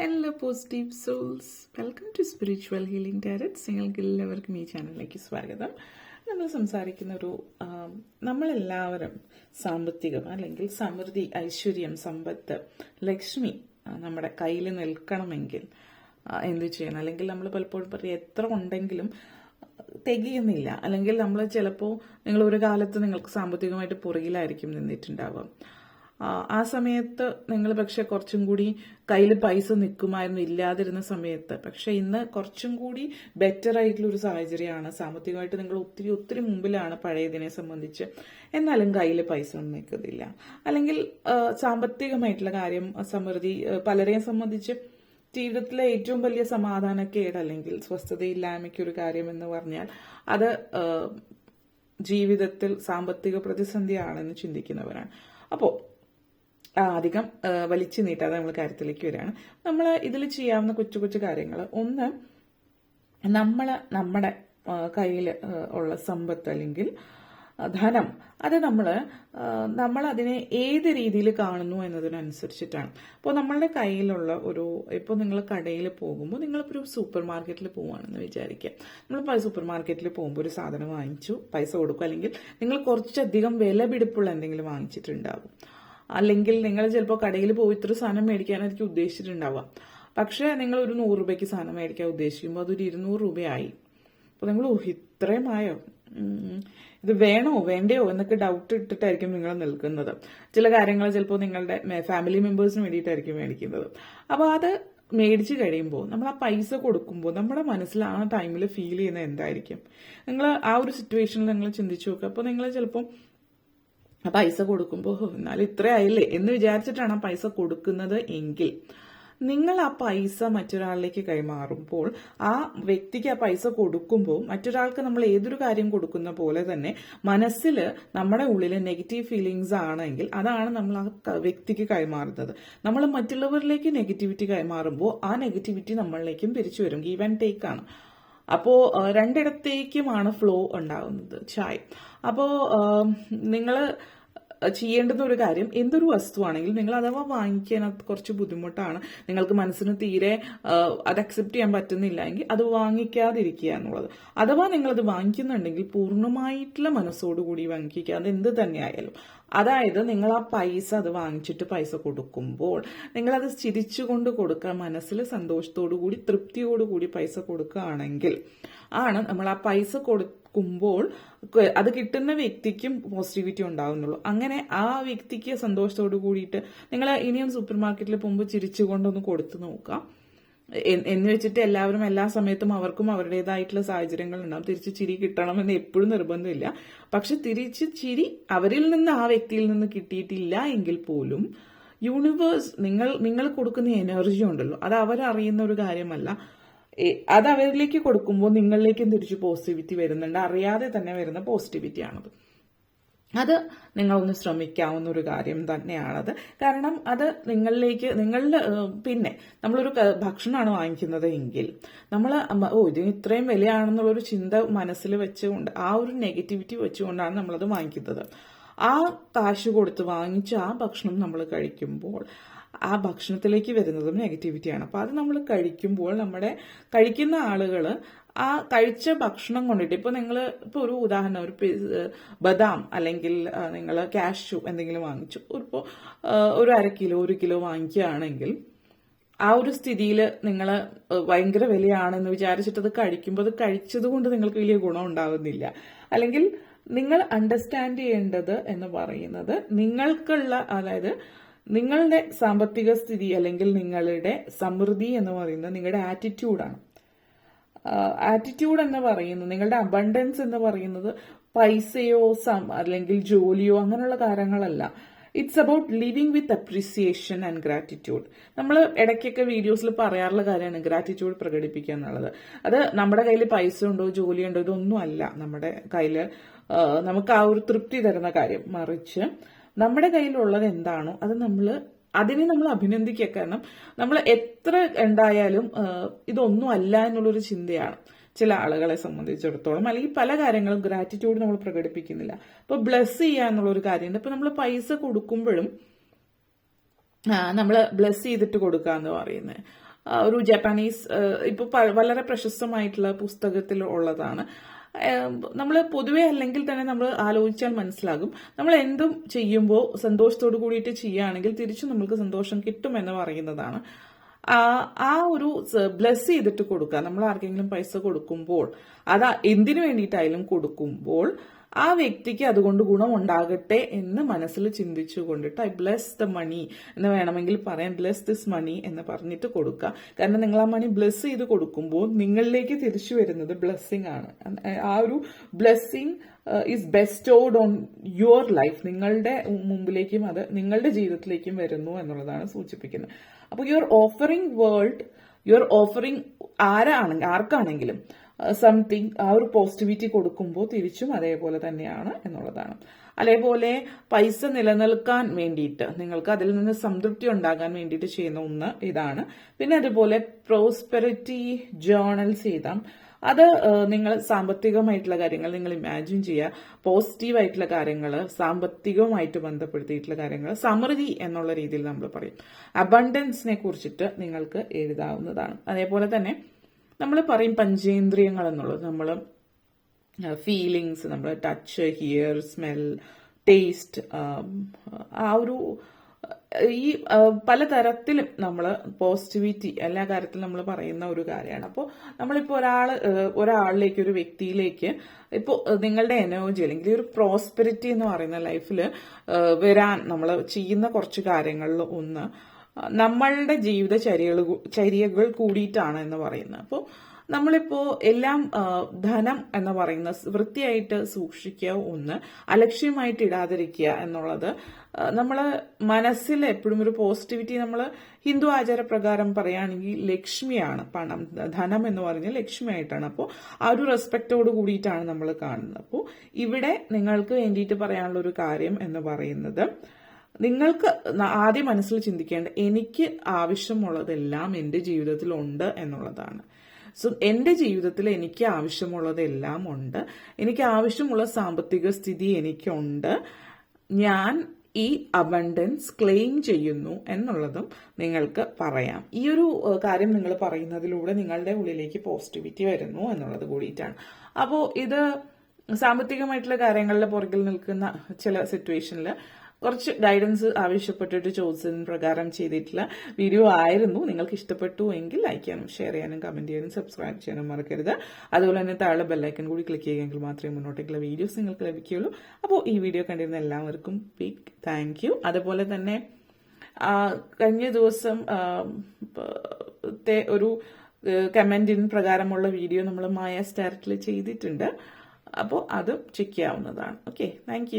Hello positive souls welcome to spiritual healing tarots നിങ്ങൾക്ക് എല്ലാവർക്കും ഈ ചാനലിലേക്ക് സ്വാഗതം. നമ്മൾ സംസാരിക്കുന്ന ഒരു നമ്മളെല്ലാവരും സാമ്പത്തികം അല്ലെങ്കിൽ സമൃദ്ധി ഐശ്വര്യം സമ്പത്ത് ലക്ഷ്മി നമ്മുടെ കയ്യിൽ നിൽക്കണമെങ്കിൽ എന്ത് ചെയ്യണം? അല്ലെങ്കിൽ നമ്മൾ പലപ്പോഴും പറയും എത്ര ഉണ്ടെങ്കിലും തികയുന്നില്ല. അല്ലെങ്കിൽ നമ്മൾ ചിലപ്പോൾ നിങ്ങൾ ഒരു കാലത്ത് നിങ്ങൾക്ക് സാമ്പത്തികമായിട്ട് പുറകിലായിരിക്കും നിന്നിട്ടുണ്ടാവുക. ആ, സമയത്ത് നിങ്ങൾ പക്ഷെ കുറച്ചും കൂടി കയ്യിൽ പൈസ നിൽക്കുമായിരുന്നു ഇല്ലാതിരുന്ന സമയത്ത്. പക്ഷെ ഇന്ന് കുറച്ചും കൂടി ബെറ്റർ ആയിട്ടുള്ള ഒരു സാഹചര്യമാണ്. സാമ്പത്തികമായിട്ട് നിങ്ങൾ ഒത്തിരി ഒത്തിരി മുമ്പിലാണ് പഴയതിനെ സംബന്ധിച്ച്. എന്നാലും കയ്യിൽ പൈസ ഒന്നും നിൽക്കുന്നില്ല. അല്ലെങ്കിൽ സാമ്പത്തികമായിട്ടുള്ള കാര്യം സമൃദ്ധി പലരെയും സംബന്ധിച്ച് ജീവിതത്തിലെ ഏറ്റവും വലിയ സമാധാനക്കേട് അല്ലെങ്കിൽ സ്വസ്ഥതയില്ലായ്മയ്ക്ക് ഒരു കാര്യം എന്ന് പറഞ്ഞാൽ അത് ജീവിതത്തിൽ സാമ്പത്തിക പ്രതിസന്ധിയാണെന്ന് ചിന്തിക്കുന്നവരാണ്. അപ്പോൾ അധികം വലിച്ചു നീട്ടാതെ നമ്മൾ കാര്യത്തിലേക്ക് വരികയാണ്. നമ്മൾ ഇതിൽ ചെയ്യാവുന്ന കൊച്ചു കൊച്ചു കാര്യങ്ങൾ ഒന്ന് നമ്മൾ നമ്മുടെ കയ്യിൽ ഉള്ള സമ്പത്ത് അല്ലെങ്കിൽ ധനം അത് നമ്മൾ നമ്മൾ അതിനെ ഏത് രീതിയിൽ കാണുന്നു എന്നതിനനുസരിച്ചിട്ടാണ്. അപ്പോൾ നമ്മളുടെ കയ്യിലുള്ള ഒരു ഇപ്പോൾ നിങ്ങൾ കടയിൽ പോകുമ്പോൾ നിങ്ങളിപ്പോൾ ഒരു സൂപ്പർ മാർക്കറ്റിൽ പോവുകയാണെന്ന് വിചാരിക്കുക. നമ്മൾ സൂപ്പർ മാർക്കറ്റിൽ പോകുമ്പോൾ ഒരു സാധനം വാങ്ങിച്ചു പൈസ കൊടുക്കും. അല്ലെങ്കിൽ നിങ്ങൾ കുറച്ചധികം വിലപിടിപ്പുള്ള എന്തെങ്കിലും വാങ്ങിച്ചിട്ടുണ്ടാകും അല്ലെങ്കിൽ നിങ്ങൾ ചിലപ്പോൾ കടയിൽ പോയി ഇത്ര സാധനം മേടിക്കാനായിരിക്കും ഉദ്ദേശിച്ചിട്ടുണ്ടാവുക പക്ഷേ നിങ്ങൾ ഒരു നൂറ് രൂപയ്ക്ക് സാധനം മേടിക്കാൻ ഉദ്ദേശിക്കുമ്പോൾ അതൊരു ഇരുന്നൂറ് രൂപയായി. അപ്പോൾ നിങ്ങൾ ഇത്രയുമായോ ഇത് വേണോ? വേണ്ടയോ? എന്നൊക്കെ ഡൗട്ട് ഇട്ടിട്ടായിരിക്കും നിങ്ങൾ നിൽക്കുന്നത്. ചില കാര്യങ്ങൾ ചിലപ്പോൾ നിങ്ങളുടെ ഫാമിലി മെമ്പേഴ്സിന് വേണ്ടിയിട്ടായിരിക്കും മേടിക്കുന്നത്. അപ്പോൾ അത് മേടിച്ച് കഴിയുമ്പോൾ നമ്മൾ ആ പൈസ കൊടുക്കുമ്പോൾ നമ്മുടെ മനസ്സിൽ ആ ടൈമിൽ ഫീൽ ചെയ്യുന്നത് എന്തായിരിക്കും? നിങ്ങൾ ആ ഒരു സിറ്റുവേഷനിൽ നിങ്ങൾ ചിന്തിച്ചു നോക്കുക. അപ്പോൾ നിങ്ങൾ ചിലപ്പോൾ ആ പൈസ കൊടുക്കുമ്പോൾ എന്നാൽ എന്നാലും ഇത്ര ആയില്ലേ? എന്ന് വിചാരിച്ചിട്ടാണ് ആ പൈസ കൊടുക്കുന്നത് എങ്കിൽ നിങ്ങൾ ആ പൈസ മറ്റൊരാളിലേക്ക് കൈമാറുമ്പോൾ ആ വ്യക്തിക്ക് ആ പൈസ കൊടുക്കുമ്പോൾ മറ്റൊരാൾക്ക് നമ്മൾ ഏതൊരു കാര്യം കൊടുക്കുന്ന പോലെ തന്നെ മനസ്സിൽ നമ്മുടെ ഉള്ളിൽ നെഗറ്റീവ് ഫീലിങ്സ് ആണെങ്കിൽ അതാണ് നമ്മൾ ആ വ്യക്തിക്ക് കൈമാറുന്നത്. നമ്മൾ മറ്റുള്ളവരിലേക്ക് നെഗറ്റിവിറ്റി കൈമാറുമ്പോൾ ആ നെഗറ്റിവിറ്റി നമ്മളിലേക്കും തിരിച്ചു വരും. ഗീവ് ആൻഡ് ടേക്ക് ആണ്. അപ്പോൾ രണ്ടിടത്തേക്കുമാണ് ഫ്ലോ ഉണ്ടാകുന്നത് ചായ. അപ്പോൾ നിങ്ങൾ ചെയ്യേണ്ടുന്ന ഒരു കാര്യം എന്തൊരു വസ്തുവാണെങ്കിലും നിങ്ങൾ അഥവാ വാങ്ങിക്കാൻ കുറച്ച് ബുദ്ധിമുട്ടാണ്. നിങ്ങൾക്ക് മനസ്സിന് തീരെ അത് അക്സെപ്റ്റ് ചെയ്യാൻ പറ്റുന്നില്ല എങ്കിൽ അത് വാങ്ങിക്കാതിരിക്കുക എന്നുള്ളത്. അഥവാ നിങ്ങളത് വാങ്ങിക്കുന്നുണ്ടെങ്കിൽ പൂർണമായിട്ടുള്ള മനസ്സോടുകൂടി വാങ്ങിക്കുക. അത് എന്ത് തന്നെയായാലും അതായത് നിങ്ങൾ ആ പൈസ അത് വാങ്ങിച്ചിട്ട് പൈസ കൊടുക്കുമ്പോൾ നിങ്ങളത് ചിരിച്ചുകൊണ്ട് കൊടുക്കുക മനസ്സിൽ സന്തോഷത്തോടു കൂടി തൃപ്തിയോടു കൂടി പൈസ കൊടുക്കുകയാണെങ്കിൽ ആണ് നമ്മൾ ആ പൈസ കൊടുക്കുമ്പോൾ അത് കിട്ടുന്ന വ്യക്തിക്കും പോസിറ്റിവിറ്റി ഉണ്ടാവുന്നുള്ളൂ. അങ്ങനെ ആ വ്യക്തിക്ക് സന്തോഷത്തോടു കൂടിയിട്ട് നിങ്ങൾ ഇനിയും സൂപ്പർ മാർക്കറ്റിൽ പോകുമ്പോൾ ചിരിച്ചുകൊണ്ടൊന്ന് കൊടുത്തു നോക്കാം എ- എന്ന് വെച്ചിട്ട് എല്ലാവരും എല്ലാ സമയത്തും അവർക്കും അവരുടേതായിട്ടുള്ള സാഹചര്യങ്ങൾ ഉണ്ടാവും. തിരിച്ച് ചിരി കിട്ടണമെന്ന് എപ്പോഴും നിർബന്ധമില്ല. പക്ഷെ തിരിച്ച് ചിരി അവരിൽ നിന്ന് ആ വ്യക്തിയിൽ നിന്ന് കിട്ടിയിട്ടില്ല എങ്കിൽ പോലും യൂണിവേഴ്സ് നിങ്ങൾ നിങ്ങൾ കൊടുക്കുന്ന എനർജി ഉണ്ടല്ലോ. അത് അവരറിയുന്ന ഒരു കാര്യമല്ല. അത് അവരിലേക്ക് കൊടുക്കുമ്പോൾ നിങ്ങളിലേക്കും തിരിച്ച് പോസിറ്റിവിറ്റി വരുന്നുണ്ട്? അറിയാതെ തന്നെ വരുന്ന പോസിറ്റിവിറ്റി ആണത്. അത് നിങ്ങളൊന്ന് ശ്രമിക്കാവുന്ന ഒരു കാര്യം തന്നെയാണത്. കാരണം അത് നിങ്ങളിലേക്ക് നിങ്ങളുടെ പിന്നെ നമ്മളൊരു ഭക്ഷണമാണ് വാങ്ങിക്കുന്നത് എങ്കിൽ നമ്മൾ ഓ ഇതിന് ഇത്രയും വിലയാണെന്നുള്ളൊരു ചിന്ത മനസ്സിൽ വെച്ചുകൊണ്ട് ആ ഒരു നെഗറ്റിവിറ്റി വെച്ചുകൊണ്ടാണ് നമ്മളത് വാങ്ങിക്കുന്നത്. ആ കാശ് കൊടുത്ത് വാങ്ങിച്ച ആ ഭക്ഷണം നമ്മൾ കഴിക്കുമ്പോൾ ആ ഭക്ഷണത്തിലേക്ക് വരുന്നതും നെഗറ്റിവിറ്റിയാണ് അപ്പോൾ അത് നമ്മൾ കഴിക്കുമ്പോൾ നമ്മുടെ കഴിക്കുന്ന ആളുകൾ ആ കഴിച്ച ഭക്ഷണം കൊണ്ടിട്ട് ഇപ്പോൾ നിങ്ങൾ ഇപ്പോൾ ഒരു ഉദാഹരണം ഒരു ബദാം അല്ലെങ്കിൽ നിങ്ങൾ കാഷ്യൂ എന്തെങ്കിലും വാങ്ങിച്ചു. ഇപ്പോൾ ഒരു അര കിലോ ഒരു കിലോ വാങ്ങിക്കുകയാണെങ്കിൽ ആ ഒരു സ്ഥിതിയിൽ നിങ്ങൾ ഭയങ്കര വിലയാണെന്ന് വിചാരിച്ചിട്ട് അത് കഴിക്കുമ്പോൾ അത് കഴിച്ചത് കൊണ്ട് നിങ്ങൾക്ക് വലിയ ഗുണം ഉണ്ടാകുന്നില്ല അല്ലെങ്കിൽ നിങ്ങൾ അണ്ടർസ്റ്റാൻഡ് ചെയ്യേണ്ടത് എന്ന് പറയുന്നത് നിങ്ങൾക്കുള്ള അതായത് നിങ്ങളുടെ സാമ്പത്തിക സ്ഥിതി അല്ലെങ്കിൽ നിങ്ങളുടെ സമൃദ്ധി എന്ന് പറയുന്നത് നിങ്ങളുടെ ആറ്റിറ്റ്യൂഡാണ് ആറ്റിറ്റ്യൂഡ് എന്ന് പറയുന്നത് നിങ്ങളുടെ അബണ്ടൻസ് എന്ന് പറയുന്നത് പൈസയോ സം അല്ലെങ്കിൽ ജോലിയോ അങ്ങനെയുള്ള കാര്യങ്ങളല്ല. It's about living with appreciation and gratitude നമ്മൾ ഇടയ്ക്കൊക്കെ വീഡിയോസിൽ പറയാറുള്ള കാര്യമാണ് ഗ്രാറ്റിറ്റ്യൂഡ് പ്രകടിപ്പിക്കുക എന്നുള്ളത്. അത് നമ്മുടെ കയ്യിൽ പൈസ ഉണ്ടോ ജോലി ഉണ്ടോ ഇതൊന്നും അല്ല. നമ്മുടെ കയ്യിൽ നമുക്ക് ആ ഒരു തൃപ്തി തരുന്ന കാര്യം. മറിച്ച് നമ്മുടെ കയ്യിലുള്ളത് എന്താണോ അത് നമ്മൾ അതിനെ നമ്മൾ അഭിനന്ദിക്കുക. കാരണം നമ്മൾ എത്ര ഉണ്ടായാലും ഇതൊന്നും അല്ല എന്നുള്ളൊരു ചിന്തയാണ് ചില ആളുകളെ സംബന്ധിച്ചിടത്തോളം. അല്ലെങ്കിൽ പല കാര്യങ്ങളും ഗ്രാറ്റിറ്റ്യൂഡ് നമ്മൾ പ്രകടിപ്പിക്കുന്നില്ല. അപ്പോൾ ബ്ലസ് ചെയ്യുക എന്നുള്ള ഒരു കാര്യമുണ്ട്. ഇപ്പൊ നമ്മൾ പൈസ കൊടുക്കുമ്പോഴും നമ്മൾ ബ്ലസ് ചെയ്തിട്ട് കൊടുക്കുക എന്ന് പറയുന്നത്. ഒരു ജപ്പാനീസ് ഇപ്പോൾ വളരെ പ്രശസ്തമായിട്ടുള്ള പുസ്തകത്തിൽ ഉള്ളതാണ്. നമ്മൾ പൊതുവേ അല്ലെങ്കിൽ തന്നെ നമ്മൾ ആലോചിച്ചാൽ മനസ്സിലാകും. നമ്മൾ എന്തും ചെയ്യുമ്പോൾ സന്തോഷത്തോട് കൂടിയിട്ട് ചെയ്യുകയാണെങ്കിൽ തിരിച്ചു നമുക്ക് സന്തോഷം കിട്ടുമെന്ന് പറയുന്നതാണ്. ആ ഒരു ബ്ലെസ് ചെയ്തിട്ട് കൊടുക്കുക. നമ്മൾ ആർക്കെങ്കിലും പൈസ കൊടുക്കുമ്പോൾ അത് എന്തിനു വേണ്ടിയിട്ടായാലും കൊടുക്കുമ്പോൾ ആ വ്യക്തിക്ക് അതുകൊണ്ട് ഗുണം ഉണ്ടാകട്ടെ എന്ന് മനസ്സിൽ ചിന്തിച്ചു കൊണ്ടിട്ട് ഐ ബ്ലെസ് ദ മണി എന്ന് വേണമെങ്കിൽ പറയാം. ബ്ലെസ് ദിസ് മണി എന്ന് പറഞ്ഞിട്ട് കൊടുക്കുക. കാരണം നിങ്ങൾ ആ മണി ബ്ലെസ് ചെയ്ത് കൊടുക്കുമ്പോൾ നിങ്ങളിലേക്ക് തിരിച്ചു വരുന്നത് ബ്ലെസ്സിങ് ആണ്. ആ ഒരു blessing is bestowed on your life നിങ്ങളുടെ മുമ്പിലേക്കും അത് നിങ്ങളുടെ ജീവിതത്തിലേക്കും വരുന്നു എന്നുള്ളതാണ് സൂചിപ്പിക്കുന്നത്. അപ്പോൾ your offering world your offering ആരാണെങ്കിൽ ആർക്കാണെങ്കിലും സംതിങ് ആ ഒരു പോസിറ്റിവിറ്റി കൊടുക്കുമ്പോൾ തിരിച്ചും അതേപോലെ തന്നെയാണ് എന്നുള്ളതാണ്. അതേപോലെ പൈസ നിലനിൽക്കാൻ വേണ്ടിയിട്ട് നിങ്ങൾക്ക് അതിൽ നിന്ന് സംതൃപ്തി ഉണ്ടാകാൻ വേണ്ടിയിട്ട് ചെയ്യുന്ന ഒന്ന് ഇതാണ്. പിന്നെ അതുപോലെ പ്രോസ്പെറിറ്റി ജേണൽസ് ചെയ്താം അത് നിങ്ങൾ സാമ്പത്തികമായിട്ടുള്ള കാര്യങ്ങൾ നിങ്ങൾ ഇമാജിൻ ചെയ്യുക. പോസിറ്റീവായിട്ടുള്ള കാര്യങ്ങൾ സാമ്പത്തികവുമായിട്ട് ബന്ധപ്പെടുത്തിയിട്ടുള്ള കാര്യങ്ങൾ സമൃദ്ധി എന്നുള്ള രീതിയിൽ നമ്മൾ പറയും. അബണ്ടൻസിനെ കുറിച്ചിട്ട് നിങ്ങൾക്ക് എഴുതാവുന്നതാണ്. അതേപോലെ തന്നെ നമ്മൾ പറയും പഞ്ചേന്ദ്രിയങ്ങൾ എന്നുള്ളത്. നമ്മൾ ഫീലിങ്സ് നമ്മൾ ടച്ച് ഹിയർ സ്മെൽ ടേസ്റ്റ് ആ ഒരു ഈ പലതരത്തിലും നമ്മൾ പോസിറ്റിവിറ്റി എല്ലാ കാര്യത്തിലും നമ്മൾ പറയുന്ന ഒരു കാര്യമാണ്. അപ്പോൾ നമ്മളിപ്പോൾ ഒരാൾ ഒരാളിലേക്ക് ഒരു വ്യക്തിയിലേക്ക് ഇപ്പോൾ നിങ്ങളുടെ എനർജി അല്ലെങ്കിൽ ഒരു പ്രോസ്പെരിറ്റി എന്ന് പറയുന്ന ലൈഫിൽ വരാൻ നമ്മൾ ചെയ്യുന്ന കുറച്ച് കാര്യങ്ങളിൽ ഒന്ന് നമ്മളുടെ ജീവിത ചര്യകൾ ചര്യകൾ കൂടിയിട്ടാണ് എന്ന് പറയുന്നത്. അപ്പോൾ നമ്മളിപ്പോ എല്ലാം ധനം എന്ന് പറയുന്ന വൃത്തിയായിട്ട് സൂക്ഷിക്കുക ഒന്ന് അലക്ഷ്യമായിട്ട് ഇടാതിരിക്കുക എന്നുള്ളത് നമ്മൾ മനസ്സിൽ എപ്പോഴും ഒരു പോസിറ്റിവിറ്റി നമ്മൾ ഹിന്ദു ആചാരപ്രകാരം പറയുകയാണെങ്കിൽ ലക്ഷ്മിയാണ് പണം ധനം എന്ന് പറഞ്ഞാൽ ലക്ഷ്മിയായിട്ടാണ്. അപ്പോൾ ആ ഒരു റെസ്പെക്റ്റോട് കൂടിയിട്ടാണ് നമ്മൾ കാണുന്നത്. അപ്പോൾ ഇവിടെ നിങ്ങൾക്ക് വേണ്ടിയിട്ട് പറയാനുള്ള ഒരു കാര്യം എന്ന് പറയുന്നത് നിങ്ങൾക്ക് ആദ്യം മനസ്സിൽ ചിന്തിക്കേണ്ട എനിക്ക് ആവശ്യമുള്ളതെല്ലാം എന്റെ ജീവിതത്തിൽ ഉണ്ട് എന്നുള്ളതാണ്. സോ എന്റെ ജീവിതത്തിൽ എനിക്ക് ആവശ്യമുള്ളതെല്ലാം ഉണ്ട്. എനിക്ക് ആവശ്യമുള്ള സാമ്പത്തിക സ്ഥിതി എനിക്കുണ്ട്. ഞാൻ ഈ അബണ്ടൻസ് ക്ലെയിം ചെയ്യുന്നു എന്നുള്ളതും നിങ്ങൾക്ക് പറയാം. ഈ ഒരു കാര്യം നിങ്ങൾ പറയുന്നതിലൂടെ നിങ്ങളുടെ ഉള്ളിലേക്ക് പോസിറ്റിവിറ്റി വരുന്നു എന്നുള്ളത് കൂടിയിട്ടാണ്. അപ്പോൾ ഇത് സാമ്പത്തികമായിട്ടുള്ള കാര്യങ്ങളുടെ പുറകിൽ നിൽക്കുന്ന ചില സിറ്റുവേഷനിൽ കുറച്ച് ഗൈഡൻസ് ആവശ്യപ്പെട്ടിട്ട് ചോദിച്ചതിന് പ്രകാരം ചെയ്തിട്ടുള്ള വീഡിയോ ആയിരുന്നു. നിങ്ങൾക്ക് ഇഷ്ടപ്പെട്ടു എങ്കിൽ ലൈക്ക് ചെയ്യാനും ഷെയർ ചെയ്യാനും കമന്റ് ചെയ്യാനും സബ്സ്ക്രൈബ് ചെയ്യാനും മറക്കരുത്. അതുപോലെ തന്നെ താഴെ ബെല്ലൈക്കൻ കൂടി ക്ലിക്ക് ചെയ്യുമെങ്കിൽ മാത്രമേ മുന്നോട്ടേക്കുള്ള വീഡിയോസ് നിങ്ങൾക്ക് ലഭിക്കുകയുള്ളൂ. അപ്പോൾ ഈ വീഡിയോ കണ്ടിരുന്ന എല്ലാവർക്കും ബിഗ് താങ്ക് യു അതുപോലെ തന്നെ കഴിഞ്ഞ ദിവസം ഒരു കമന്റിന് പ്രകാരമുള്ള വീഡിയോ നമ്മൾ മായ സ്റ്റാർട്ടിൽ ചെയ്തിട്ടുണ്ട്. അപ്പോൾ അതും ചെക്ക് ചെയ്യാവുന്നതാണ്. Okay thank